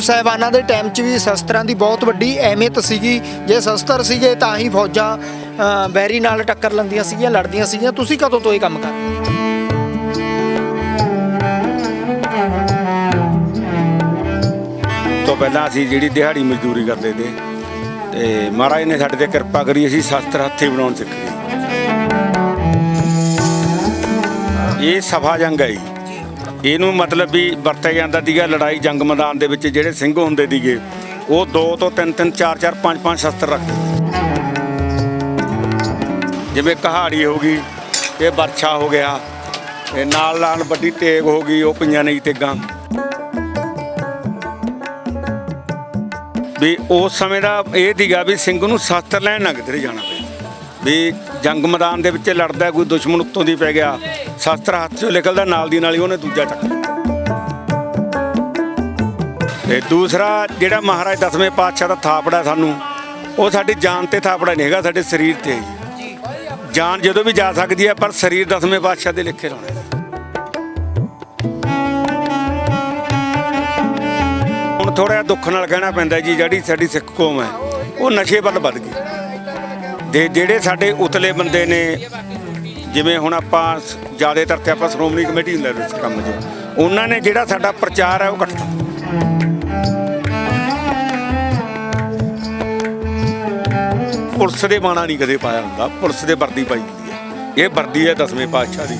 ਸਾਹਿਬਾਨਾਂ ਦੇ ਟਾਈਮ 'ਚ ਵੀ ਸ਼ਸਤਰਾਂ ਦੀ ਬਹੁਤ ਵੱਡੀ ਅਹਿਮੀਅਤ ਸੀਗੀ। ਜੇ ਸ਼ਸਤਰ ਸੀਗੇ ਤਾਂ ਹੀ ਫੌਜਾਂ ਬੈਰੀ ਨਾਲ ਟੱਕਰ ਲੈਂਦੀਆਂ ਸੀਗੀਆਂ, ਲੜਦੀਆਂ ਸੀਗੀਆਂ। ਤੁਸੀਂ ਕਦੋਂ ਤੋਂ ਇਹ ਕੰਮ ਕਰ ਤੋਂ ਪਹਿਲਾਂ ਅਸੀਂ ਜਿਹੜੀ ਦਿਹਾੜੀ ਮਜ਼ਦੂਰੀ ਕਰਦੇ ਤੇ ਤੇ ਮਹਾਰਾਜ ਨੇ ਸਾਡੇ ਤੇ ਕਿਰਪਾ ਕਰੀ, ਅਸੀਂ ਸ਼ਸਤਰ ਹੱਥੀ ਬਣਾਉਣ ਸਿੱਖ ਗਏ। ਇਹ ਸਫਾ ਜੰਗ ਹੈ ਇਹਨੂੰ ਮਤਲਬ ਵੀ ਵਰਤਿਆ ਜਾਂਦਾ ਸੀਗਾ ਲੜਾਈ ਜੰਗ ਮੈਦਾਨ ਦੇ ਵਿੱਚ ਜਿਹੜੇ ਸਿੰਘ ਹੁੰਦੇ ਸੀਗੇ, ਉਹ ਦੋ ਤੋਂ ਤਿੰਨ ਤਿੰਨ, ਚਾਰ ਚਾਰ, ਪੰਜ ਪੰਜ ਸ਼ਸਤਰ ਰੱਖਦੇ ਜਿਵੇਂ ਕਹਾੜੀ ਹੋ ਗਈ, ਇਹ ਵਰਛਾ ਹੋ ਗਿਆ, ਇਹ ਨਾਲ ਨਾਲ ਵੱਡੀ ਤੇਗ ਹੋ ਗਈ, ਉਹ ਪਈਆਂ ਨਹੀਂ ਤੇਗਾਂ। ਵੀ ਉਸ ਸਮੇਂ ਦਾ ਇਹ ਸੀਗਾ ਵੀ ਸਿੰਘ ਨੂੰ ਸ਼ਸਤਰ ਲੈਣ ਨਾ ਕਿਧਰੇ ਜਾਣਾ। ਵੀ ਜੰਗ ਮੈਦਾਨ ਦੇ ਵਿੱਚ ਲੜਦਾ ਕੋਈ ਦੁਸ਼ਮਣ ਉੱਤੋਂ ਦੀ ਪੈ ਗਿਆ। ਸ਼ਸਤਰ ਹੱਥ 'ਚੋਂ ਨਿਕਲਦਾ, ਨਾਲ ਦੀ ਨਾਲ ਹੀ ਉਹਨੇ ਦੂਜਾ ਚੱਕ ਲਿਆ। ਤੇ ਦੂਸਰਾ ਜਿਹੜਾ ਮਹਾਰਾਜ ਦਸਵੇਂ ਪਾਤਸ਼ਾਹ ਦਾ ਥਾਪੜਾ ਸਾਨੂੰ, ਉਹ ਸਾਡੀ ਜਾਨ ਤੇ ਥਾਪੜਾ ਨਹੀਂ ਹੈਗਾ, ਸਾਡੇ ਸਰੀਰ ਤੇ ਜੀ ਜਾਨ ਜਦੋਂ ਵੀ ਜਾ ਸਕਦੀ ਹੈ, ਪਰ ਸਰੀਰ ਦਸਵੇਂ ਪਾਤਸ਼ਾਹ ਦੇ ਲਿਖੇ ਲਾਉਣੇ। ਹੁਣ ਥੋੜਾ ਜਿਹਾ ਦੁੱਖ ਨਾਲ ਕਹਿਣਾ ਪੈਂਦਾ ਜੀ, ਜਿਹੜੀ ਸਾਡੀ ਸਿੱਖ ਕੌਮ ਹੈ, ਉਹ ਨਸ਼ੇ ਵੱਲ ਵੱਧ ਗਈ। ਤੇ ਜਿਹੜੇ ਸਾਡੇ ਉਤਲੇ ਬੰਦੇ ਨੇ, ਜਿਵੇਂ ਹੁਣ ਆਪਾਂ ਜ਼ਿਆਦਾਤਰ ਤੇ ਆਪਾਂ ਸ਼੍ਰੋਮਣੀ ਕਮੇਟੀ ਨੂੰ ਲੈ ਲਓ ਇਸ ਕੰਮ 'ਚ ਉਹਨਾਂ ਨੇ ਜਿਹੜਾ ਸਾਡਾ ਪ੍ਰਚਾਰ ਹੈ ਉਹ ਕੱਟਤਾ। ਪੁਲਿਸ ਦੇ ਬਾਣਾ ਨਹੀਂ ਕਦੇ ਪਾਇਆ ਹੁੰਦਾ। ਪੁਲਿਸ ਦੇ ਵਰਦੀ ਪਾਈ ਹੁੰਦੀ ਹੈ। ਇਹ ਵਰਦੀ ਹੈ ਦਸਵੇਂ ਪਾਤਸ਼ਾਹ ਦੀ।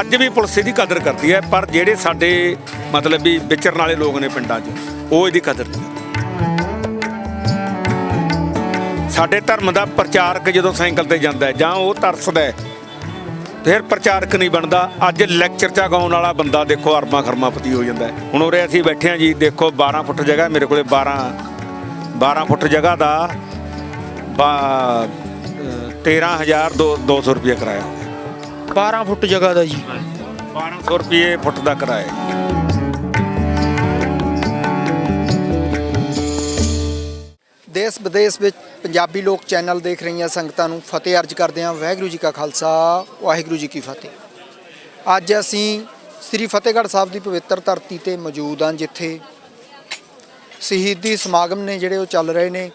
ਅੱਜ ਵੀ ਪੁਲਿਸ ਇਹਦੀ ਕਦਰ ਕਰਦੀ ਹੈ, ਪਰ ਜਿਹੜੇ ਸਾਡੇ ਮਤਲਬ ਵੀ ਵਿਚਰਨ ਵਾਲੇ ਲੋਕ ਨੇ ਪਿੰਡਾਂ 'ਚ, ਉਹ ਇਹਦੀ ਕਦਰ ਨਹੀਂ ਸਾਡੇ ਧਰਮ ਦਾ ਪ੍ਰਚਾਰਕ ਜਦੋਂ ਸਾਈਕਲ ਤੇ ਜਾਂਦਾ ਜਾਂ ਉਹ ਤਰਸਦਾ ਫਿਰ ਪ੍ਰਚਾਰਕ ਨਹੀਂ ਬਣਦਾ। ਅੱਜ ਲੈਕਚਰ ਚ ਗਾਉਣ ਵਾਲਾ ਬੰਦਾ ਦੇਖੋ ਅਰਬਾਂ ਖਰਮਾਪਤੀ ਹੋ ਜਾਂਦਾ। ਹੁਣ ਉਰੇ ਅਸੀਂ ਬੈਠੇ ਹਾਂ ਜੀ ਦੇਖੋ 12 ਫੁੱਟ ਜਗ੍ਹਾ ਮੇਰੇ ਕੋਲੇ 12 12 ਫੁੱਟ ਜਗ੍ਹਾ ਦਾ ਬਾ- ਅਹ 13200 ਰੁਪਏ ਕਿਰਾਇਆ। 12 ਫੁੱਟ ਜਗ੍ਹਾ ਦਾ ਜੀ। 1200 ਰੁਪਏ ਫੁੱਟ ਦਾ ਕਿਰਾਇਆ। ਦੇਸ਼ ਵਿਦੇਸ਼ ਵਿੱਚ ਪੰਜਾਬੀ ਲੋਕ ਚੈਨਲ ਦੇਖ ਰਹੀਆਂ ਸੰਗਤਾਂ ਨੂੰ ਫਤਿਹ ਅਰਜ ਕਰਦੇ ਹਾਂ। ਵਾਹਿਗੁਰੂ ਜੀ ਕਾ ਖਾਲਸਾ, ਵਾਹਿਗੁਰੂ ਜੀ ਕੀ ਫਤਿਹ। ਅੱਜ ਅਸੀਂ ਸ੍ਰੀ ਫਤਿਹਗੜ੍ਹ ਸਾਹਿਬ ਦੀ ਪਵਿੱਤਰ ਧਰਤੀ ਤੇ ਮੌਜੂਦ ਹਾਂ, ਜਿੱਥੇ ਸ਼ਹੀਦੀ ਸਮਾਗਮ ਨੇ ਜਿਹੜੇ ਉਹ ਚੱਲ ਰਹੇ ਨੇ।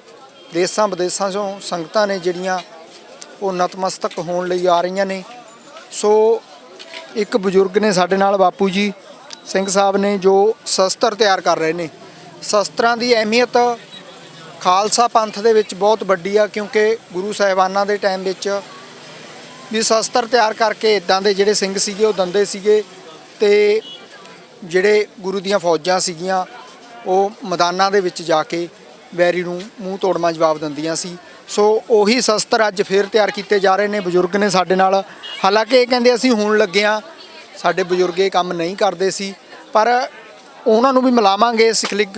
ਦੇਸਾਂ ਵਿਦੇਸਾਂ ਤੋਂ ਸੰਗਤਾਂ ਨੇ ਜਿਹੜੀਆਂ ਉਹ ਨਤਮਸਤਕ ਹੋਣ ਲਈ ਆ ਰਹੀਆਂ ਨੇ। ਸੋ ਇੱਕ ਬਜ਼ੁਰਗ ਨੇ ਸਾਡੇ ਨਾਲ, ਬਾਪੂ ਜੀ ਸਿੰਘ ਸਾਹਿਬ ਨੇ, ਜੋ ਸ਼ਸਤਰ ਤਿਆਰ ਕਰ ਰਹੇ ਨੇ। ਸ਼ਸਤਰਾਂ ਦੀ ਅਹਿਮੀਅਤ ਖਾਲਸਾ ਪੰਥ ਦੇ ਵਿੱਚ ਬਹੁਤ ਵੱਡੀ ਆ, ਕਿਉਂਕਿ ਗੁਰੂ ਸਾਹਿਬਾਨਾਂ ਦੇ ਟਾਈਮ ਵਿੱਚ ਵੀ ਸ਼ਸਤਰ ਤਿਆਰ ਕਰਕੇ ਇਦਾਂ ਦੇ ਜਿਹੜੇ ਸਿੰਘ ਸੀਗੇ, ਉਹ ਦੰਦੇ ਸੀਗੇ ਤੇ ਜਿਹੜੇ ਗੁਰੂ ਦੀਆਂ ਫੌਜਾਂ ਸੀਗੀਆਂ, ਉਹ ਮੈਦਾਨਾਂ ਦੇ ਵਿੱਚ ਜਾ ਕੇ ਵੈਰੀ ਨੂੰ ਮੂੰਹ ਤੋੜਮਾ ਜਵਾਬ ਦਿੰਦੀਆਂ ਸੀ। ਸੋ ਉਹੀ ਸ਼ਸਤਰ ਅੱਜ ਫੇਰ ਤਿਆਰ ਕੀਤੇ ਜਾ ਰਹੇ ਨੇ, ਬਜ਼ੁਰਗ ਨੇ ਸਾਡੇ ਨਾਲ। ਹਾਲਾਂਕਿ ਇਹ ਕਹਿੰਦੇ ਅਸੀਂ ਹੁਣ ਲੱਗੇ ਹਾਂ, ਸਾਡੇ ਬਜ਼ੁਰਗ ਇਹ ਕੰਮ ਨਹੀਂ ਕਰਦੇ ਸੀ, ਪਰ ਉਹਨਾਂ ਨੂੰ ਵੀ ਮਿਲਾਵਾਂਗੇ। ਸਿਖਲਿਗ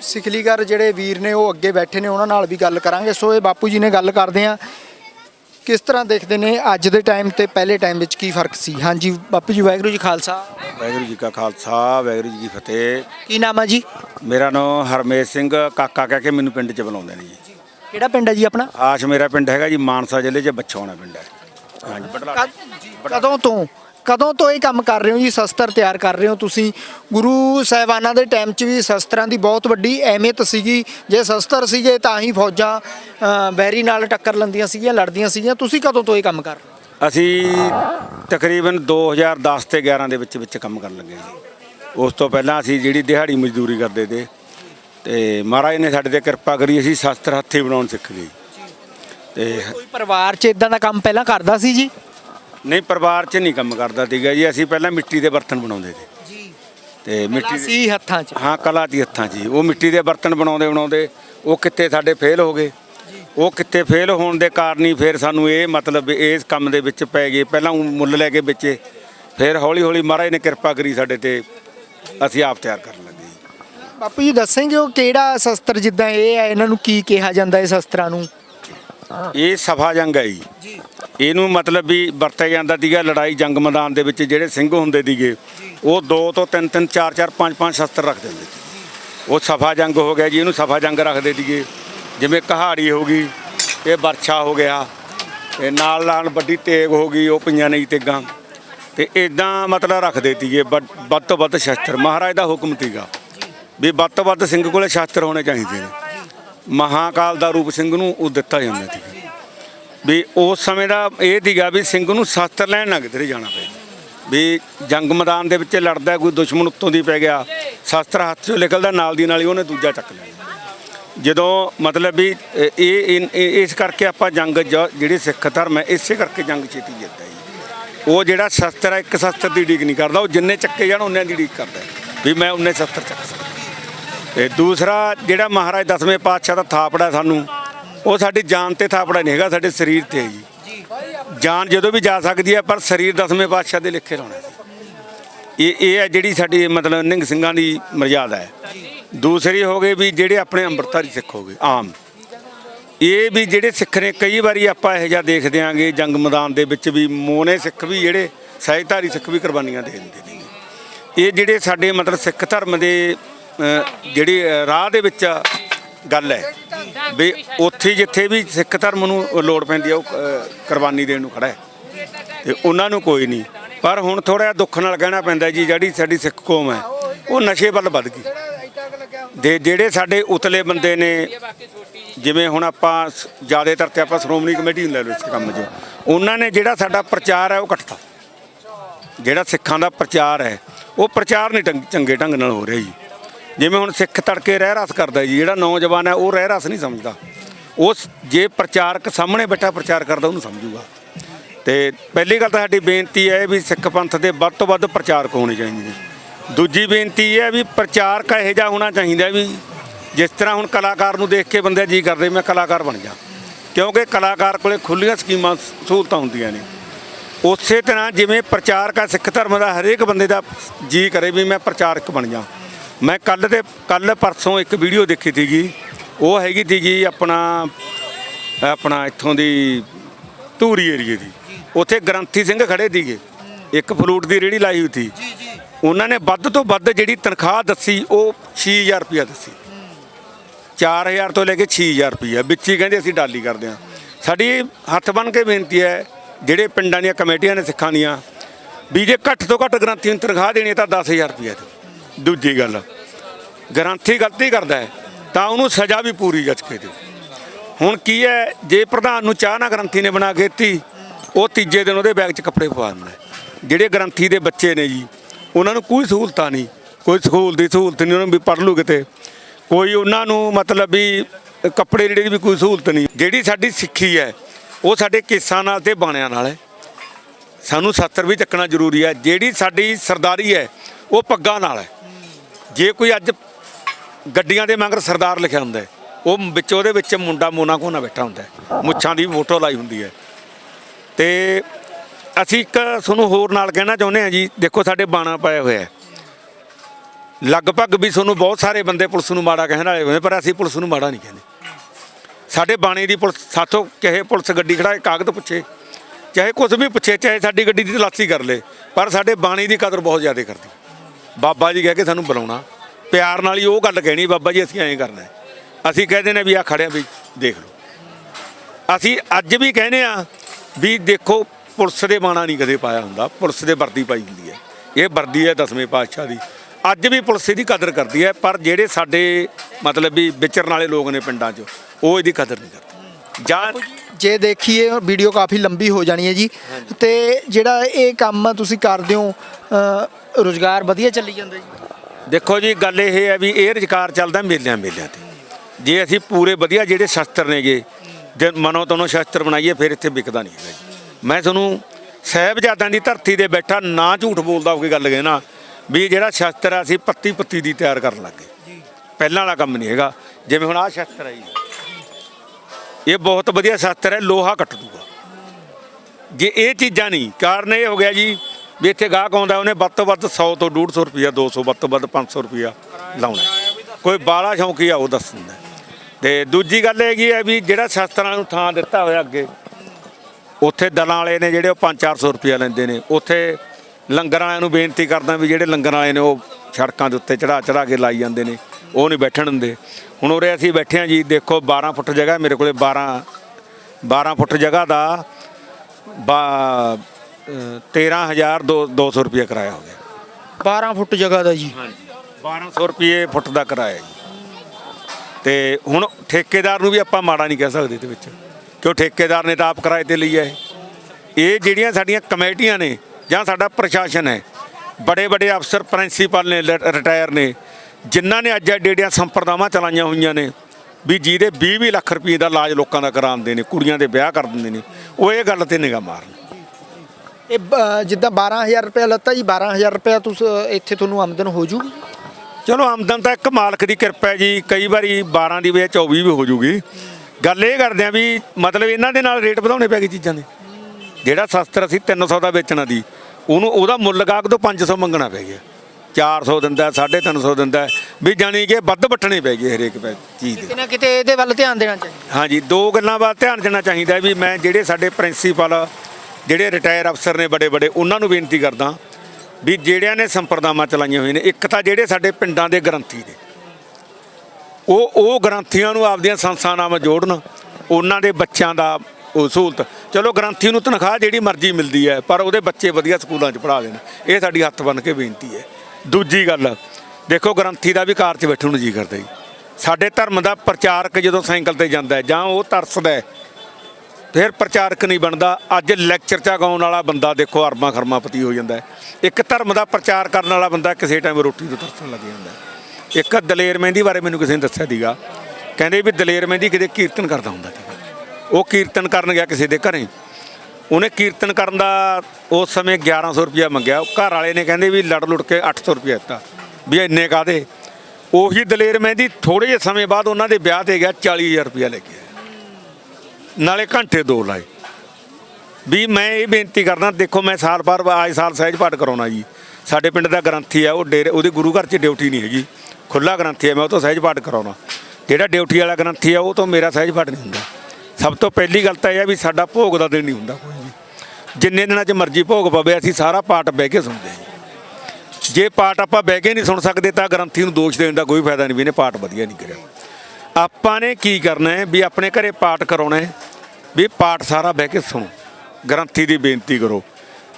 ਸਿਖਲੀਗਰ ਜਿਹੜੇ ਵੀਰ ਨੇ ਉਹ ਅੱਗੇ ਬੈਠੇ ਨੇ ਉਹਨਾਂ ਨਾਲ ਵੀ ਗੱਲ ਕਰਾਂਗੇ। ਸੋ ਇਹ ਬਾਪੂ ਜੀ ਨੇ ਗੱਲ ਕਰਦੇ ਆ। ਕਿਸ ਤਰ੍ਹਾਂ ਦੇਖਦੇ ਨੇ ਅੱਜ ਦੇ ਟਾਈਮ ਤੇ ਪਹਿਲੇ ਟਾਈਮ ਵਿੱਚ ਕੀ ਫ਼ਰਕ ਸੀ? ਹਾਂਜੀ ਬਾਪੂ ਜੀ ਵਾਹਿਗੁਰੂ ਜੀ ਖਾਲਸਾ। ਵਾਹਿਗੁਰੂ ਜੀ ਕਾ ਖਾਲਸਾ ਵਾਹਿਗੁਰੂ ਜੀ ਕੀ ਫਤਿਹ। ਕੀ ਨਾਮ ਹੈ ਜੀ? ਮੇਰਾ ਨਾਮ ਹਰਮੇਸ਼ ਸਿੰਘ ਕਾਕਾ ਕਹਿ ਕੇ ਮੈਨੂੰ ਪਿੰਡ 'ਚ ਬੁਲਾਉਂਦੇ ਨੇ ਜੀ। ਕਿਹੜਾ ਪਿੰਡ ਹੈ ਜੀ ਆਪਣਾ? ਆਸ਼ ਮੇਰਾ ਪਿੰਡ ਹੈਗਾ ਜੀ ਮਾਨਸਾ ਜ਼ਿਲ੍ਹੇ 'ਚ ਬੱਚੋਣਾ ਪਿੰਡ ਹੈ। ਹਾਂਜੀ ਕਦ- ਕਦੋਂ ਤੋਂ? ਕਦੋਂ ਤੋਂ ਇਹ ਕੰਮ ਕਰ ਰਹੇ ਹੋ ਜੀ? ਸ਼ਸਤਰ ਤਿਆਰ ਕਰ ਰਹੇ ਹੋ ਤੁਸੀਂ? ਗੁਰੂ ਸਾਹਿਬਾਨਾਂ ਦੇ ਟਾਈਮ 'ਚ ਵੀ ਸ਼ਸਤਰਾਂ ਦੀ ਬਹੁਤ ਵੱਡੀ ਅਹਿਮੀਅਤ ਸੀਗੀ। ਜੇ ਸ਼ਸਤਰ ਸੀਗੇ ਤਾਂ ਹੀ ਫੌਜਾਂ ਅ, ਬੈਰੀ ਨਾਲ ਟੱਕਰ ਲੈਂਦੀਆਂ ਸੀਗੀਆਂ ਲੜਦੀਆਂ ਸੀਗੀਆਂ। ਤੁਸੀਂ ਕਦੋਂ ਤੋਂ ਇਹ ਕੰਮ ਕਰ ਰਹੇ ਹੋ? ਅਸੀਂ ਤਕਰੀਬਨ 2010 ਤੇ 11 ਦੇ ਵਿੱਚ ਵਿੱਚ ਕੰਮ ਕਰਨ ਲੱਗੇ ਜੀ ਉਸ ਤੋਂ ਪਹਿਲਾਂ ਅਸੀਂ ਜਿਹੜੀ ਦਿਹਾੜੀ ਮਜ਼ਦੂਰੀ ਕਰਦੇ ਤੇ ਤੇ ਮਹਾਰਾਜ ਨੇ ਸਾਡੇ ਤੇ ਕਿਰਪਾ ਕਰੀ ਅਸੀਂ ਸ਼ਸਤਰ ਹੱਥੀ ਬਣਾਉਣ ਸਿੱਖ ਗਏ। ਤੇ ਕੋਈ ਪਰਿਵਾਰ 'ਚ ਇਦਾਂ ਦਾ ਕੰਮ ਪਹਿਲਾਂ ਕਰਦਾ ਸੀ ਜੀ? ਨਹੀਂ ਪਰਿਵਾਰ 'ਚ ਨਹੀਂ ਕੰਮ ਕਰਦਾ ਸੀਗਾ ਜੀ। ਅਸੀਂ ਪਹਿਲਾਂ ਮਿੱਟੀ ਦੇ ਬਰਤਨ ਬਣਾਉਂਦੇ ਜੀ। ਤੇ ਮਿੱਟੀ ਦੇ ਸੀ ਹੱਥਾਂ 'ਚ? ਹਾਂ ਕਲਾ ਦੀ ਹੱਥਾਂ 'ਚ। ਉਹ ਮਿੱਟੀ ਦੇ ਬਰਤਨ ਬਣਾਉਂਦੇ ਬਣਾਉਂਦੇ ਉਹ ਕਿੱਤੇ ਸਾਡੇ ਫੇਲ ਹੋ ਗਏ। ਉਹ ਕਿੱਤੇ ਫੇਲ ਹੋਣ ਦੇ ਕਾਰਨ ਹੀ ਫਿਰ ਸਾਨੂੰ ਇਹ ਮਤਲਬ ਇਸ ਕੰਮ ਦੇ ਵਿੱਚ ਪੈ ਗਏ। ਪਹਿਲਾਂ ਊਂ ਮੁੱਲ ਲੈ ਕੇ ਵੇਚੇ। ਫਿਰ ਹੌਲੀ ਹੌਲੀ ਮਹਾਰਾਜ ਨੇ ਕਿਰਪਾ ਕਰੀ ਸਾਡੇ ਤੇ। ਅਸੀਂ ਆਪ ਤਿਆਰ ਕਰਨ ਲੱਗੇ ਜੀ। ਬਾਪੂ ਜੀ ਦੱਸਣਗੇ ਉਹ ਕਿਹੜਾ ਸ਼ਸਤਰ ਜਿੱਦਾਂ ਇਹ ਹੈ? ਇਹਨਾਂ ਨੂੰ ਕੀ ਕਿਹਾ ਜਾਂਦਾ ਹੈ ਸ਼ਸਤਰਾਂ ਨੂੰ? ਇਹ ਸਫਾ ਜੰਗ ਹੈ ਜੀ। ਇਹਨੂੰ ਮਤਲਬ ਵੀ ਵਰਤਿਆ ਜਾਂਦਾ ਸੀਗਾ ਲੜਾਈ ਜੰਗ ਮੈਦਾਨ ਦੇ ਵਿੱਚ ਜਿਹੜੇ ਸਿੰਘ ਹੁੰਦੇ ਸੀਗੇ ਉਹ ਦੋ ਤੋਂ ਤਿੰਨ ਤਿੰਨ ਚਾਰ ਚਾਰ ਪੰਜ ਪੰਜ ਸ਼ਸਤਰ ਰੱਖਦੇ ਹੁੰਦੇ ਸੀ। ਉਹ ਸਫਾ ਜੰਗ ਹੋ ਗਿਆ ਜੀ ਇਹਨੂੰ ਸਫਾ ਜੰਗ ਰੱਖਦੇ ਸੀਗੇ। ਜਿਵੇਂ ਕਹਾੜੀ ਹੋ ਗਈ ਇਹ ਵਰਛਾ ਹੋ ਗਿਆ। ਤੇ ਨਾਲ ਨਾਲ ਵੱਡੀ ਤੇਗ ਹੋ ਗਈ ਉਹ ਪਈਆਂ ਨਹੀਂ ਤੇਗਾਂ। ਤੇ ਇਦਾਂ ਮਤਲਬ ਰੱਖਦੇ ਸੀਗੇ ਵੱਧ ਤੋਂ ਵੱਧ ਸ਼ਸਤਰ। ਮਹਾਰਾਜ ਦਾ ਹੁਕਮ ਸੀਗਾ ਵੀ ਵੱਧ ਤੋਂ ਵੱਧ ਸਿੰਘ ਕੋਲੇ ਸ਼ਾਸਤਰ ਹੋਣੇ ਚਾਹੀਦੇ ਨੇ। ਮਹਾਕਾਲ ਦਾ ਰੂਪ ਸਿੰਘ ਨੂੰ ਉਹ ਦਿੱਤਾ ਜਾਂਦਾ ਸੀ। ਵੀ ਉਸ ਸਮੇਂ ਦਾ ਇਹ ਦੀਗਾ ਵੀ ਸਿੰਘ ਨੂੰ ਸ਼ਾਸਤਰ ਲੈਣ ਨਾ ਕਿਧਰੇ ਜਾਣਾ ਪਏ ਵੀ ਜੰਗ ਮੈਦਾਨ ਦੇ ਵਿੱਚ ਲੜਦਾ ਕੋਈ ਦੁਸ਼ਮਣ ਉੱਤੋਂ ਦੀ ਪੈ ਗਿਆ, ਸ਼ਾਸਤਰ ਹੱਥ 'ਚੋਂ ਨਿਕਲਦਾ, ਨਾਲ ਦੀ ਨਾਲ ਹੀ ਉਹਨੇ ਦੂਜਾ ਚੱਕ ਲਿਆ। ਜਦੋਂ ਮਤਲਬ ਵੀ ਇਹ ਇਸ ਕਰਕੇ ਆਪਾਂ ਜੰਗ ਜ- ਜਿਹੜੀ ਸਿੱਖ ਧਰਮ ਹੈ, ਇਸੇ ਕਰਕੇ ਜੰਗ ਛੇਤੀ ਜਿੱਤਦਾ ਜੀ। ਉਹ ਜਿਹੜਾ ਸ਼ਸਤਰ ਹੈ, ਇੱਕ ਸ਼ਸਤਰ ਦੀ ਡੀਕ ਨਹੀਂ ਕਰਦਾ, ਉਹ ਜਿੰਨੇ ਚੱਕੇ ਜਾਣ ਉਹਨਿਆਂ ਦੀ ਡੀਕ ਕਰਦਾ ਵੀ ਮੈਂ ਉਹਨੇ ਸ਼ਸਤਰ ਚੱਕ ਸਕਦਾ। ਤੇ ਦੂਸਰਾ ਜਿਹੜਾ ਮਹਾਰਾਜ ਦਸਵੇਂ ਪਾਤਸ਼ਾਹ ਦਾ ਥਾਪੜਾ ਸਾਨੂੰ, ਉਹ ਸਾਡੀ ਜਾਨ ਤੇ ਥਾਪੜਾ ਨਹੀਂ ਹੈਗਾ, ਸਾਡੇ ਸਰੀਰ ਤੇ ਹੈ ਜੀ। ਜਾਨ ਜਦੋਂ ਵੀ ਜਾ ਸਕਦੀ ਹੈ, ਪਰ ਸਰੀਰ ਦਸਵੇਂ ਪਾਤਸ਼ਾਹ ਦੇ ਲਿਖੇ ਲਾਉਣਾ ਇਹ ਇਹ ਹੈ ਜਿਹੜੀ ਸਾਡੀ ਮਤਲਬ ਨਿੰਗ ਸਿੰਘਾਂ ਦੀ ਮਰਜ਼ਾਦਾ ਹੈ। ਦੂਸਰੀ ਹੋ ਗਈ ਵੀ ਜਿਹੜੇ ਆਪਣੇ ਅੰਮ੍ਰਿਤਧਾਰੀ ਸਿੱਖ ਹੋ ਗਏ, ਆਮ। ਇਹ ਵੀ ਜਿਹੜੇ ਸਿੱਖ ਨੇ, ਕਈ ਵਾਰੀ ਆਪਾਂ ਇਹੋ ਜਿਹਾ ਦੇਖਦੇ ਆਂਗੇ ਜੰਗ ਮੈਦਾਨ ਦੇ ਵਿੱਚ ਵੀ ਮੋਨੇ ਸਿੱਖ ਵੀ ਜਿਹੜੇ ਸਹਿਜਧਾਰੀ ਸਿੱਖ ਵੀ ਕੁਰਬਾਨੀਆਂ ਦੇ ਦਿੰਦੇ ਨੇ। ਇਹ ਜਿਹੜੇ ਸਾਡੇ ਮਤਲਬ ਸਿੱਖ ਧਰਮ ਦੇ ਜਿਹੜੀ ਰਾਹ ਦੇ ਵਿੱਚ ਗੱਲ ਹੈ ਵੀ ਉੱਥੇ ਜਿੱਥੇ ਵੀ ਸਿੱਖ ਧਰਮ ਨੂੰ ਲੋੜ ਪੈਂਦੀ ਹੈ ਉਹ ਅ, ਕੁਰਬਾਨੀ ਦੇਣ ਨੂੰ ਖੜਾ ਹੈ। ਤੇ ਉਹਨਾਂ ਨੂੰ ਕੋਈ ਨਹੀਂ। ਪਰ ਹੁਣ ਥੋੜਾ ਦੁੱਖ ਨਾਲ ਕਹਿਣਾ ਪੈਂਦਾ ਜੀ ਜਿਹੜੀ ਸਾਡੀ ਸਿੱਖ ਕੌਮ ਹੈ ਉਹ ਨਸ਼ੇ ਵੱਲ ਵੱਧ ਗਈ। ਦੇ ਜਿਹੜੇ ਸਾਡੇ ਉਤਲੇ ਬੰਦੇ ਨੇ ਜਿਵੇਂ ਹੁਣ ਆਪਾਂ ਜਿਆਦਾਤਰ ਤੇ ਆਪਾਂ ਸ਼੍ਰੋਮਣੀ ਕਮੇਟੀ ਨੂੰ ਲੈ ਲਓ ਇਸ ਕੰਮ 'ਚ ਉਹਨਾਂ ਨੇ ਜਿਹੜਾ ਸਾਡਾ ਪ੍ਰਚਾਰ ਹੈ ਉਹ ਕੱਟਤਾ ਜਿਹੜਾ ਸਿੱਖਾਂ ਦਾ ਪ੍ਰਚਾਰ ਹੈ ਉਹ ਪ੍ਰਚਾਰ ਨਹੀਂ ਟੰਗ- ਚੰਗੇ ਢੰਗ ਨਾਲ ਹੋ ਰਿਹਾ ਜੀ। ਜਿਵੇਂ ਹੁਣ ਸਿੱਖ ਤੜਕੇ ਰਹਿ ਰਸ ਕਰਦਾ ਜੀ, ਜਿਹੜਾ ਨੌਜਵਾਨ ਹੈ, ਉਹ ਰਹਿ ਰਸ ਨਹੀਂ ਸਮਝਦਾ। ਉਸ ਜੇ ਪ੍ਰਚਾਰਕ ਸਾਹਮਣੇ ਬੈਠਾ ਪ੍ਰਚਾਰ ਕਰਦਾ, ਉਹਨੂੰ ਸਮਝੂਗਾ। ਤੇ ਪਹਿਲੀ ਗੱਲ ਤਾਂ ਸਾਡੀ ਬੇਨਤੀ ਹੈ ਵੀ ਸਿੱਖ ਪੰਥ ਦੇ ਵੱਧ ਤੋਂ ਵੱਧ ਪ੍ਰਚਾਰਕ ਹੋਣੇ ਚਾਹੀਦੇ ਨੇ। ਦੂਜੀ ਬੇਨਤੀ ਇਹ ਹੈ ਵੀ ਪ੍ਰਚਾਰਕ ਇਹੋ ਜਿਹਾ ਹੋਣਾ ਚਾਹੀਦਾ ਵੀ ਜਿਸ ਤਰ੍ਹਾਂ ਹੁਣ ਕਲਾਕਾਰ ਨੂੰ ਦੇਖ ਕੇ ਬੰਦੇ ਜੀ ਕਰਦੇ, ਮੈਂ ਕਲਾਕਾਰ ਬਣ ਜਾ। ਕਿਉਂਕਿ ਕਲਾਕਾਰ ਕੋਲੇ ਖੁੱਲੀਆਂ ਸਕੀਮਾਂ, ਸਹੂਲਤਾਂ ਹੁੰਦੀਆਂ ਨੇ। ਉਸੇ ਤਰ੍ਹਾਂ ਜਿਵੇਂ ਪ੍ਰਚਾਰਕ ਆ ਸਿੱਖ ਧਰਮ ਦਾ ਹਰੇਕ ਬੰਦੇ ਦਾ ਜੀ ਕਰੇ ਵੀ ਮੈਂ ਪ੍ਰਚਾਰਕ ਬਣ ਜਾ। ਮੈਂ ਕੱਲ ਦੇ ਕੱਲ ਪਰਸੋਂ ਇੱਕ ਵੀਡੀਓ ਦੇਖੀ ਸੀਗੀ। ਉਹ ਹੈਗੀ ਸੀਗੀ ਆਪਣਾ ਆਪਣਾ ਇੱਥੋਂ ਦੀ ਧੂਰੀ ਏਰੀਏ ਦੀ। ਉੱਥੇ ਗ੍ਰੰਥੀ ਸਿੰਘ ਖੜੇ ਸੀਗੇ। ਇੱਕ ਫਲੂਟ ਦੀ ਰੇੜੀ ਲਾਈ ਹੋਈ ਸੀ। ਉਹਨਾਂ ਨੇ ਵੱਧ ਤੋਂ ਵੱਧ ਜਿਹੜੀ ਤਨਖਾਹ ਦੱਸੀ ਉਹ 6000 ਰੁਪਇਆ ਦੱਸੀ। 4000 ਤੋਂ ਲੈ ਕੇ 6000 ਰੁਪਇਆ। ਵਿੱਚ ਹੀ ਕਹਿੰਦੇ ਅਸੀਂ ਡਾਲੀ ਕਰਦੇ ਹਾਂ। ਸਾਡੀ ਹੱਥ ਬੰਨ ਕੇ ਬੇਨਤੀ ਹੈ ਜਿਹੜੇ ਪਿੰਡਾਂ ਦੀਆਂ ਕਮੇਟੀਆਂ ਨੇ ਸਿੱਖਾਂ ਦੀਆਂ ਵੀ ਜੇ ਘੱਟ ਤੋਂ ਘੱਟ ਗ੍ਰੰਥੀ ਨੂੰ ਤਨਖਾਹ ਦੇਣੀ ਤਾਂ 10000 ਰੁਪਇਆ ਦੂਜੀ ਗੱਲ ਗ੍ਰੰਥੀ ਗਲਤੀ ਕਰਦਾ ਹੈ, ਤਾਂ ਉਹਨੂੰ ਸਜ਼ਾ ਵੀ ਪੂਰੀ ਜੱਜ ਕੇ ਦਿਓ। ਹੁਣ ਕੀ ਹੈ, ਜੇ ਪ੍ਰਧਾਨ ਨੂੰ ਚਾਹ ਨਾ ਗ੍ਰੰਥੀ ਨੇ ਬਣਾ ਕੇ ਦਿੱਤੀ, ਉਹ ਤੀਜੇ ਦਿਨ ਉਹਦੇ ਬੈਗ 'ਚ ਕੱਪੜੇ ਪਾ ਦਿੰਦਾ ਜਿਹੜੇ ਗ੍ਰੰਥੀ ਦੇ ਬੱਚੇ ਨੇ ਜੀ, ਉਹਨਾਂ ਨੂੰ ਕੋਈ ਸਹੂਲਤਾਂ ਨਹੀਂ, ਕੋਈ ਸਕੂਲ ਦੀ ਸਹੂਲਤ ਨਹੀਂ, ਉਹਨਾਂ ਨੂੰ ਵੀ ਪੜ੍ਹ ਲੂ ਕਿਤੇ। ਕੋਈ ਉਹਨਾਂ ਨੂੰ ਮਤਲਬ ਵੀ ਕੱਪੜੇ ਜਿਹੜੇ ਦੀ ਵੀ ਕੋਈ ਸਹੂਲਤ ਨਹੀਂ। ਜਿਹੜੀ ਸਾਡੀ ਸਿੱਖੀ ਹੈ, ਉਹ ਸਾਡੇ ਕੇਸਾਂ ਨਾਲ ਤੇ ਬਾਣਿਆਂ ਨਾਲ ਹੈ। ਸਾਨੂੰ ਸੱਤਰ ਵੀ ਚੱਕਣਾ ਜ਼ਰੂਰੀ ਹੈ। ਜਿਹੜੀ ਸਾਡੀ ਸਰਦਾਰੀ ਹੈ, ਉਹ ਪੱਗਾਂ ਨਾਲ ਹੈ। ਜੇ ਕੋਈ ਅੱਜ ਗੱਡੀਆਂ ਦੇ ਮਗਰ ਸਰਦਾਰ ਲਿਖਿਆ ਹੁੰਦਾ ਹੈ, ਉਹ ਵਿੱਚ ਉਹਦੇ ਵਿੱਚ ਮੁੰਡਾ ਮੋਨਾ ਕੋਨਾ ਬੈਠਾ ਹੁੰਦਾ ਹੈ। ਮੁੱਛਾਂ ਦੀ ਫੋਟੋ ਲਾਈ ਹੁੰਦੀ ਹੈ। ਤੇ ਅਸੀਂ ਇੱਕ ਤੁਹਾਨੂੰ ਹੋਰ ਨਾਲ ਕਹਿਣਾ ਚਾਹੁੰਦੇ ਹਾਂ ਜੀ ਦੇਖੋ ਸਾਡੇ ਬਾਣਾ ਪਾਇਆ ਹੋਇਆ ਹੈ। ਲਗਭਗ ਵੀ ਤੁਹਾਨੂੰ ਬਹੁਤ ਸਾਰੇ ਬੰਦੇ ਪੁਲਿਸ ਨੂੰ ਮਾੜਾ ਕਹਿਣ ਵਾਲੇ ਹੁੰਦੇ ਪਰ ਅਸੀਂ ਪੁਲਿਸ ਨੂੰ ਮਾੜਾ ਨਹੀਂ ਕਹਿੰਦੇ। ਸਾਡੇ ਬਾਣੇ ਦੀ ਪੁਲਿਸ ਸਾਥੋਂ ਕਿਸੇ ਪੁਲਿਸ ਗੱਡੀ ਖੜਾ ਕੇ ਕਾਗਜ਼ ਪੁੱਛੇ ਚਾਹੇ ਕੁਝ ਵੀ ਪੁੱਛੇ ਚਾਹੇ ਸਾਡੀ ਗੱਡੀ ਦੀ ਤਲਾਸ਼ੀ ਕਰ ਲੇ ਪਰ ਸਾਡੇ ਬਾਣੀ ਦੀ ਕਦਰ ਬਹੁਤ ਜ਼ਿਆਦਾ ਕਰਦੀ। ਬਾਬਾ ਜੀ ਕਹਿ ਕੇ ਸਾਨੂੰ ਬੁਲਾਉਣਾ। ਪਿਆਰ ਨਾਲ ਹੀ ਉਹ ਗੱਲ ਕਹਿਣੀ ਬਾਬਾ ਜੀ ਅਸੀਂ ਐਂ ਕਰਨਾ ਹੈ। ਅਸੀਂ ਕਹਿੰਦੇ ਨੇ ਵੀ ਆ ਖੜਿਆ ਵੀ ਦੇਖ ਲਓ। ਅਸੀਂ ਅੱਜ ਵੀ ਕਹਿੰਦੇ ਆ ਵੀ ਦੇਖੋ ਪੁਲਿਸ ਦੇ ਬਾਣਾ ਨਹੀਂ ਕਦੇ ਪਾਇਆ ਹੁੰਦਾ ਪੁਲਿਸ ਦੇ ਵਰਦੀ ਪਾਈ ਹੁੰਦੀ ਹੈ। ਇਹ ਵਰਦੀ ਹੈ ਦਸਵੇਂ ਪਾਤਸ਼ਾਹ ਦੀ। ਅੱਜ ਵੀ ਪੁਲਿਸ ਇਹਦੀ ਕਦਰ ਕਰਦੀ ਹੈ ਪਰ ਜਿਹੜੇ ਸਾਡੇ ਮਤਲਬ ਵੀ ਵਿਚਰਨ ਵਾਲੇ ਲੋਕ ਨੇ ਪਿੰਡਾਂ 'ਚ ਉਹ ਇਹਦੀ ਕਦਰ ਨਹੀਂ ਕਰਦੇ। ਜਾਂ ਜੇ ਦੇਖੀਏ ਵੀਡੀਓ ਕਾਫੀ ਲੰਬੀ ਹੋ ਜਾਣੀ ਹੈ ਜੀ। ਤੇ ਜਿਹੜਾ ਇਹ ਕੰਮ ਤੁਸੀਂ ਕਰਦੇ ਹੋ ਰੁਜ਼ਗਾਰ ਵਧੀਆ ਚੱਲੀ ਜਾਂਦਾ ਜੀ? ਦੇਖੋ ਜੀ ਗੱਲ ਇਹ ਹੈ ਵੀ ਇਹ ਰੁਜ਼ਗਾਰ ਚੱਲਦਾ ਮੇਲਿਆਂ ਮੇਲਿਆਂ ਤੇ। ਜੇ ਅਸੀਂ ਪੂਰੇ ਵਧੀਆ ਜਿਹੜੇ ਸ਼ਸਤਰ ਨੇਗੇ ਜੇ ਮਨੋ ਤਨੋ ਸ਼ਸਤਰ ਬਣਾਈਏ ਫਿਰ ਇੱਥੇ ਵਿਕਦਾ ਨਹੀਂ ਹੈਗਾ ਜੀ। ਮੈਂ ਤੁਹਾਨੂੰ ਸਾਹਿਬਜ਼ਾਦਿਆਂ ਦੀ ਧਰਤੀ ਤੇ ਬੈਠਾ ਨਾ ਝੂਠ ਬੋਲਦਾ ਹੋ ਕੇ ਗੱਲ ਕਹਿਣਾ ਵੀ ਜਿਹੜਾ ਸ਼ਸਤਰ ਆ ਅਸੀਂ ਪੱਤੀ ਪੱਤੀ ਦੀ ਤਿਆਰ ਕਰਨ ਲੱਗੇ ਪਹਿਲਾਂ ਵਾਲਾ ਕੰਮ ਨਹੀਂ ਹੈਗਾ। ਜਿਵੇਂ ਹੁਣ ਆਹ ਸ਼ਸਤਰ ਹੈ ਜੀ। ਇਹ ਬਹੁਤ ਵਧੀਆ ਸ਼ਸਤਰ ਹੈ ਲੋਹਾ ਕੱਟ ਦੂਗਾ। ਜੇ ਇਹ ਚੀਜ਼ਾਂ ਨਹੀਂ ਕਾਰਨ ਇਹ ਹੋ ਗਿਆ ਜੀ ਵੀ ਇੱਥੇ ਗਾਹਕ ਆਉਂਦਾ, ਉਹਨੇ ਵੱਧ ਤੋਂ ਵੱਧ 100 ਤੋਂ 150 ਰੁਪਿਆ 200 ਵੱਧ ਤੋਂ ਵੱਧ 500 ਰੁਪਿਆ ਲਾਉਣਾ ਕੋਈ ਬਾਲਾ ਸ਼ੌਂਕੀ ਆ, ਉਹ ਦੱਸ ਦਿੰਦਾ ਤੇ ਦੂਜੀ ਗੱਲ ਇਹ ਹੈਗੀ ਹੈ ਵੀ ਜਿਹੜਾ ਸ਼ਸਤਰਾਂ ਨੂੰ ਥਾਂ ਦਿੱਤਾ ਹੋਇਆ ਅੱਗੇ, ਉੱਥੇ ਦਲਾਂ ਵਾਲੇ ਨੇ ਜਿਹੜੇ ਉਹ 5-400 ਰੁਪਿਆ ਲੈਂਦੇ ਨੇ। ਉੱਥੇ ਲੰਗਰ ਵਾਲਿਆਂ ਨੂੰ ਬੇਨਤੀ ਕਰਦਾ ਵੀ ਜਿਹੜੇ ਲੰਗਰ ਵਾਲੇ ਨੇ ਉਹ ਸੜਕਾਂ ਦੇ ਉੱਤੇ ਚੜਾ ਚੜਾ ਕੇ ਲਾਈ ਜਾਂਦੇ ਨੇ, ਉਹ ਨਹੀਂ ਬੈਠਣ ਦਿੰਦੇ। ਹੁਣ ਉਰੇ ਅਸੀਂ ਬੈਠੇ ਹਾਂ ਜੀ, ਦੇਖੋ 12 ਫੁੱਟ ਜਗ੍ਹਾ, ਮੇਰੇ ਕੋਲੇ 12 12 ਫੁੱਟ ਜਗ੍ਹਾ ਦਾ ਬਾ 13200 ਰੁਪਏ ਕਿਰਾਇਆ ਹੋ ਗਿਆ। 12 ਫੁੱਟ ਜਗ੍ਹਾ ਦਾ ਜੀ। 1200 ਰੁਪਏ ਫੁੱਟ ਦਾ ਕਿਰਾਇਆ ਜੀ। ਤੇ ਹੁਣ ਠੇਕੇਦਾਰ ਨੂੰ ਵੀ ਆਪਾਂ ਮਾੜਾ ਨਹੀਂ ਕਹਿ ਸਕਦੇ ਇਹਦੇ ਵਿੱਚ। ਕਿਉਂ ਠੇਕੇਦਾਰ ਨੇ ਤਾਂ ਆਪ ਕਿਰਾਏ ਤੇ ਲਈ ਹੈ ਇਹ। ਜਿਹੜੀਆਂ ਸਾਡੀਆਂ ਕਮੇਟੀਆਂ ਨੇ ਜਾਂ ਸਾਡਾ ਪ੍ਰਸ਼ਾਸਨ ਹੈ ਬੜੇ ਬੜੇ ਅਫਸਰ ਪ੍ਰਿੰਸੀਪਲ ਨੇ ਰਿਟਾਇਰ ਨੇ ਜਿਨ੍ਹਾਂ ਨੇ ਅੱਜ ਐਡੀਆਂ ਸੰਪਰਦਾਵਾਂ ਚਲਾਈਆਂ ਹੋਈਆਂ ਨੇ ਵੀ ਜਿਹਦੇ 20 20 ਲੱਖ ਰੁਪਏ ਦਾ ਇਲਾਜ ਲੋਕਾਂ ਦਾ ਕਰਾਉਂਦੇ ਨੇ ਕੁੜੀਆਂ ਦੇ ਵਿਆਹ ਕਰ ਦਿੰਦੇ ਨੇ ਉਹ ਇਹ ਗੱਲ ਤੇ ਨਿਗਾਹ ਮਾਰਨ। ਇਹ ਬ- ਜਿੱਦਾਂ 12000 ਰੁਪਏ ਲੱਤਾ ਜੀ 12000 ਰੁਪਏ ਤੁਸੀਂ ਇੱਥੇ ਤੁਹਾਨੂੰ ਆਮਦਨ ਹੋ ਜੂਗੀ। ਚਲੋ ਆਮਦਨ ਤਾਂ ਇੱਕ ਮਾਲਕ ਦੀ ਕਿਰਪਾ ਹੈ ਜੀ ਕਈ ਵਾਰੀ 12 ਦੀ ਵਜ੍ਹਾ 24 ਵੀ ਹੋ ਜੂਗੀ। ਗੱਲ ਇਹ ਕਰਦੇ ਆ ਵੀ ਮਤਲਬ ਇਹਨਾਂ ਦੇ ਨਾਲ ਰੇਟ ਵਧਾਉਣੇ ਪੈ ਗਏ ਚੀਜ਼ਾਂ ਦੇ। ਜਿਹੜਾ ਸ਼ਸਤਰ ਅਸੀਂ 300 ਦਾ ਵੇਚਣਾ ਦੀ ਉਹਨੂੰ ਉਹਦਾ ਮੁੱਲ ਗਾਹਕ ਤੋਂ 500 ਮੰਗਣਾ ਪੈ ਗਿਆ। 400 ਦਿੰਦਾ 350 ਦਿੰਦਾ ਵੀ ਜਾਣੀ ਕਿ ਵੱਧ ਵੱਟਣੇ ਪੈ ਗਏ ਹਰੇਕ ਪੈ- ਚੀਜ਼ ਦੇ। ਕਿਤੇ ਨਾ ਕਿਤੇ ਇਹਦੇ ਵੱਲ ਧਿਆਨ ਦੇਣਾ ਚਾਹੀਦਾ। ਹਾਂਜੀ ਦੋ ਗੱਲਾਂ ਵੱਲ ਧਿਆਨ ਦੇਣਾ ਚਾਹੀਦਾ ਵੀ ਮੈਂ ਜਿਹੜੇ ਸਾਡੇ ਪ੍ਰਿੰਸੀਪਲ ਜਿਹੜੇ ਰਿਟਾਇਰ ਅਫਸਰ ਨੇ ਬੜੇ ਬੜੇ, ਉਹਨਾਂ ਨੂੰ ਬੇਨਤੀ ਕਰਦਾ ਵੀ ਜਿਹੜਿਆਂ ਨੇ ਸੰਪਰਦਾਵਾਂ ਚਲਾਈਆਂ ਹੋਈਆਂ ਨੇ, ਇੱਕ ਤਾਂ ਜਿਹੜੇ ਸਾਡੇ ਪਿੰਡਾਂ ਦੇ ਗ੍ਰੰਥੀ ਨੇ, ਉਹ ਉਹ ਗ੍ਰੰਥੀਆਂ ਨੂੰ ਆਪਦੀਆਂ ਸੰਸਥਾਵਾਂ ਨਾਲ ਜੋੜਨ, ਉਹਨਾਂ ਦੇ ਬੱਚਿਆਂ ਦਾ ਉਹ ਸਹੂਲਤ। ਚਲੋ ਗ੍ਰੰਥੀ ਨੂੰ ਤਨਖਾਹ ਜਿਹੜੀ ਮਰਜ਼ੀ ਮਿਲਦੀ ਹੈ, ਪਰ ਉਹਦੇ ਬੱਚੇ ਵਧੀਆ ਸਕੂਲਾਂ 'ਚ ਪੜ੍ਹਾ ਦੇਣ ਇਹ ਸਾਡੀ ਹੱਥ ਬੰਨ ਕੇ ਬੇਨਤੀ ਹੈ। ਦੂਜੀ ਗੱਲ, ਦੇਖੋ ਗ੍ਰੰਥੀ ਦਾ ਵੀ ਕਾਰ 'ਚ ਬੈਠਣ ਨੂੰ ਜੀ ਕਰਦਾ ਜੀ। ਸਾਡੇ ਧਰਮ ਦਾ ਪ੍ਰਚਾਰਕ ਜਦੋਂ ਸਾਈਕਲ ਤੇ ਜਾਂਦਾ ਜਾਂ ਉਹ ਤਰਸਦਾ ਫਿਰ ਪ੍ਰਚਾਰਕ ਨਹੀਂ ਬਣਦਾ। ਅੱਜ ਲੈਕਚਰ ਚ ਗਾਉਣ ਵਾਲਾ ਬੰਦਾ ਦੇਖੋ ਅਰਬਾਂ ਖਰਮਾਪਤੀ ਹੋ ਜਾਂਦਾ ਇੱਕ ਧਰਮ ਦਾ ਪ੍ਰਚਾਰ ਕਰਨ ਵਾਲਾ ਬੰਦਾ ਕਿਸੇ ਟਾਈਮ ਰੋਟੀ ਤੋਂ ਤਰਸਣ ਲੱਗ ਜਾਂਦਾ ਇੱਕ ਦਲੇਰ ਮਹਿੰਦੀ ਬਾਰੇ ਮੈਨੂੰ ਕਿਸੇ ਨੇ ਦੱਸਿਆ ਦੀਗਾ ਕਹਿੰਦੇ ਵੀ ਦਲੇਰ ਮਹਿੰਦੀ ਕਿਤੇ ਕੀਰਤਨ ਕਰਦਾ ਹੁੰਦਾ ਸੀ ਉਹ ਕੀਰਤਨ ਕਰਨ ਗਿਆ ਕਿਸੇ ਦੇ ਘਰੇ। ਉਹਨੇ ਕੀਰਤਨ ਕਰਨ ਦਾ ਉਸ ਸਮੇਂ 1100 ਰੁਪਇਆ ਮੰਗਿਆ। ਘਰ ਵਾਲੇ ਨੇ ਕਹਿੰਦੇ ਵੀ ਲੜ ਲੁੜ ਕੇ 800 ਰੁਪਇਆ ਦਿੱਤਾ ਵੀ ਇੰਨੇ ਕਾਦੇ ਉਹੀ ਦਲੇਰ ਮਹਿੰਦੀ ਥੋੜੇ ਜਿਹੇ ਸਮੇਂ ਬਾਅਦ ਉਹਨਾਂ ਦੇ ਵਿਆਹ ਤੇ ਗਿਆ 40000 ਰੁਪਇਆ ਲੈ ਕੇ ਆਇਆ। ਨਾਲੇ ਘੰਟੇ ਦੋ ਲਾਏ। ਵੀ ਮੈਂ ਇਹ ਬੇਨਤੀ ਕਰਦਾ, ਦੇਖੋ ਮੈਂ ਸਾਲ ਭਰ ਆਏ ਸਾਲ ਸਹਿਜ ਪਾਠ ਕਰਾਉਣਾ ਜੀ। ਸਾਡੇ ਪਿੰਡ ਦਾ ਗ੍ਰੰਥੀ ਆ, ਉਹ ਡੇਰੇ ਉਹਦੇ ਗੁਰੂ ਘਰ 'ਚ ਡਿਊਟੀ ਨਹੀਂ ਹੈਗੀ। ਖੁੱਲਾ ਗ੍ਰੰਥੀ ਆ, ਮੈਂ ਉਹ ਤੋਂ ਸਹਿਜ ਪਾਠ ਕਰਾਉਣਾ। ਜਿਹੜਾ ਡਿਊਟੀ ਵਾਲਾ ਗ੍ਰੰਥੀ ਆ, ਉਹ ਤੋਂ ਮੇਰਾ ਸਹਿਜ ਪਾਠ ਨਹੀਂ ਹੁੰਦਾ। ਸਭ ਤੋਂ ਪਹਿਲੀ ਗੱਲ ਤਾਂ ਇਹ ਆ ਵੀ ਸਾਡਾ ਭੋਗ ਦਾ ਦਿਨ ਨਹੀਂ ਹੁੰਦਾ ਕੋਈ ਵੀ। ਜਿੰਨੇ ਦਿਨਾਂ 'ਚ ਮਰਜ਼ੀ ਭੋਗ ਪਵੇ, ਅਸੀਂ ਸਾਰਾ ਪਾਠ ਬਹਿ ਕੇ ਸੁਣਦੇ ਹਾਂ ਜੀ। ਜੇ ਪਾਠ ਆਪਾਂ ਬਹਿ ਕੇ ਨਹੀਂ ਸੁਣ ਸਕਦੇ, ਤਾਂ ਗ੍ਰੰਥੀ ਨੂੰ ਦੋਸ਼ ਦੇਣ ਦਾ ਕੋਈ ਫਾਇਦਾ ਨਹੀਂ ਵੀ ਇਹਨੇ ਪਾਠ ਵਧੀਆ ਨਹੀਂ ਕਰਿਆ। ਆਪਾਂ ਨੇ ਕੀ ਕਰਨਾ ਹੈ ਵੀ ਆਪਣੇ ਘਰੇ ਪਾਠ ਕਰਾਉਣਾ ਹੈ ਵੀ ਪਾਠ ਸਾਰਾ ਬਹਿ ਕੇ ਸੁਣੋ, ਗ੍ਰੰਥੀ ਦੀ ਬੇਨਤੀ ਕਰੋ।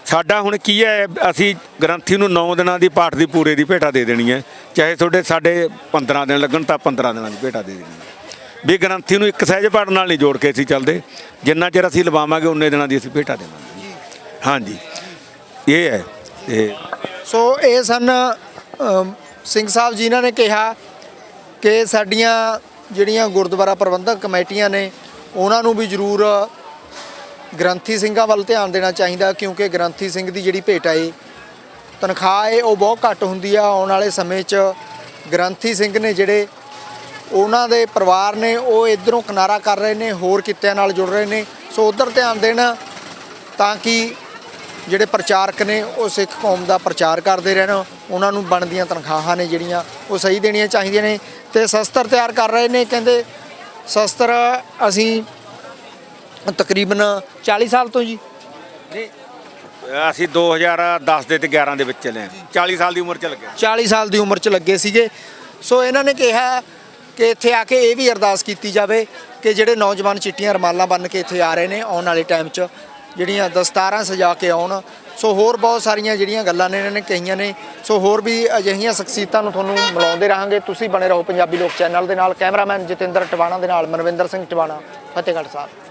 ਸਾਡਾ ਹੁਣ ਕੀ ਹੈ, ਅਸੀਂ ਗ੍ਰੰਥੀ ਨੂੰ 9 ਦਿਨਾਂ ਦੀ ਪਾਠ ਦੀ ਪੂਰੇ ਦੀ ਭੇਟਾ ਦੇ ਦੇਣੀ ਹੈ। ਚਾਹੇ ਤੁਹਾਡੇ ਸਾਡੇ 15 ਦਿਨ ਲੱਗਣ ਤਾਂ 15 ਦਿਨਾਂ ਦੀ ਭੇਟਾ ਦੇ ਦੇਣੀ ਹੈ। ਵੀ ਗ੍ਰੰਥੀ ਨੂੰ ਇੱਕ ਸਹਿਜ ਪਾਠ ਨਾਲ ਨਹੀਂ ਜੋੜ ਕੇ ਅਸੀਂ ਚੱਲਦੇ, ਜਿੰਨਾ ਚਿਰ ਅਸੀਂ ਲਵਾਵਾਂਗੇ ਉਨੇ ਦਿਨਾਂ ਦੀ ਅਸੀਂ ਭੇਟਾ ਦੇਵਾਂਗੇ। ਹਾਂਜੀ, ਇਹ ਹੈ ਇਹ ਸੋ ਇਹ ਸਨ ਸਿੰਘ ਸਾਹਿਬ ਜੀ ਇਹਨਾਂ ਨੇ ਕਿਹਾ ਕਿ ਸਾਡੀਆਂ ਜਿਹੜੀਆਂ ਗੁਰਦੁਆਰਾ ਪ੍ਰਬੰਧਕ ਕਮੇਟੀਆਂ ਨੇ ਉਹਨਾਂ ਨੂੰ ਵੀ ਜ਼ਰੂਰ ਗ੍ਰੰਥੀ ਸਿੰਘਾਂ ਵੱਲ ਧਿਆਨ ਦੇਣਾ ਚਾਹੀਦਾ, ਕਿਉਂਕਿ ਗ੍ਰੰਥੀ ਸਿੰਘ ਦੀ ਜਿਹੜੀ ਭੇਟ ਹੈ ਤਨਖਾਹ ਏ ਉਹ ਬਹੁਤ ਘੱਟ ਹੁੰਦੀ ਆ। ਆਉਣ ਵਾਲੇ ਸਮੇਂ 'ਚ ਗ੍ਰੰਥੀ ਸਿੰਘ ਨੇ ਜਿਹੜੇ ਉਹਨਾਂ ਦੇ ਪਰਿਵਾਰ ਨੇ, ਉਹ ਇਧਰੋਂ ਕਿਨਾਰਾ ਕਰ ਰਹੇ ਨੇ, ਹੋਰ ਕਿੱਤਿਆਂ ਨਾਲ ਜੁੜ ਰਹੇ ਨੇ। ਸੋ ਉਧਰ ਧਿਆਨ ਦੇਣ ਤਾਂ ਕਿ ਜਿਹੜੇ ਪ੍ਰਚਾਰਕ ਨੇ, ਉਹ ਸਿੱਖ ਕੌਮ ਦਾ ਪ੍ਰਚਾਰ ਕਰਦੇ ਰਹਿਣ। ਉਹਨਾਂ ਨੂੰ ਬਣਦੀਆਂ ਤਨਖਾਹਾਂ ਨੇ ਜਿਹੜੀਆਂ, ਉਹ ਸਹੀ ਦੇਣੀਆਂ ਚਾਹੀਦੀਆਂ ਨੇ। ਤੇ ਸ਼ਸਤਰ ਤਿਆਰ ਕਰ ਰਹੇ ਨੇ, ਕਹਿੰਦੇ ਸ਼ਸਤਰ ਅਸੀਂ ਤਕਰੀਬਨ 40 ਸਾਲ ਤੋਂ ਜੀ। ਅਸੀਂ 2010 ਦੇ ਤੇ 11 ਦੇ ਵਿੱਚ ਚੱਲੇ ਹਾਂ। 40 ਸਾਲ ਦੀ ਉਮਰ ਚ ਲੱਗਿਆ 40 ਸਾਲ ਦੀ ਉਮਰ 'ਚ ਲੱਗੇ ਸੀਗੇ। ਸੋ ਇਹਨਾਂ ਨੇ ਕਿਹਾ ਕਿ ਇੱਥੇ ਆ ਕੇ ਇਹ ਵੀ ਅਰਦਾਸ ਕੀਤੀ ਜਾਵੇ ਕਿ ਜਿਹੜੇ ਨੌਜਵਾਨ ਚਿੱਟੀਆਂ ਰਮਾਲਾਂ ਬੰਨ ਕੇ ਇੱਥੇ ਆ ਰਹੇ ਨੇ ਆਉਣ ਵਾਲੇ ਟਾਈਮ 'ਚ ਜਿਹੜੀਆਂ ਦਸਤਾਰਾਂ ਸਜਾ ਕੇ ਆਉਣ ਸੋ ਹੋਰ ਬਹੁਤ ਸਾਰੀਆਂ ਜਿਹੜੀਆਂ ਗੱਲਾਂ ਨੇ ਇਹਨਾਂ ਨੇ ਕਹੀਆਂ ਨੇ। ਸੋ ਹੋਰ ਵੀ ਅਜਿਹੀਆਂ ਸ਼ਖਸੀਅਤਾਂ ਨੂੰ ਤੁਹਾਨੂੰ ਮਿਲਾਉਂਦੇ ਰਹਾਂਗੇ। ਤੁਸੀਂ ਬਣੇ ਰਹੋ ਪੰਜਾਬੀ ਲੋਕ ਚੈਨਲ ਦੇ ਨਾਲ। ਕੈਮਰਾਮੈਨ ਜਤਿੰਦਰ ਟਵਾਣਾ ਦੇ ਨਾਲ ਮਨਵਿੰਦਰ ਸਿੰਘ ਟਵਾਣਾ, ਫਤਿਹਗੜ੍ਹ ਸਾਹਿਬ।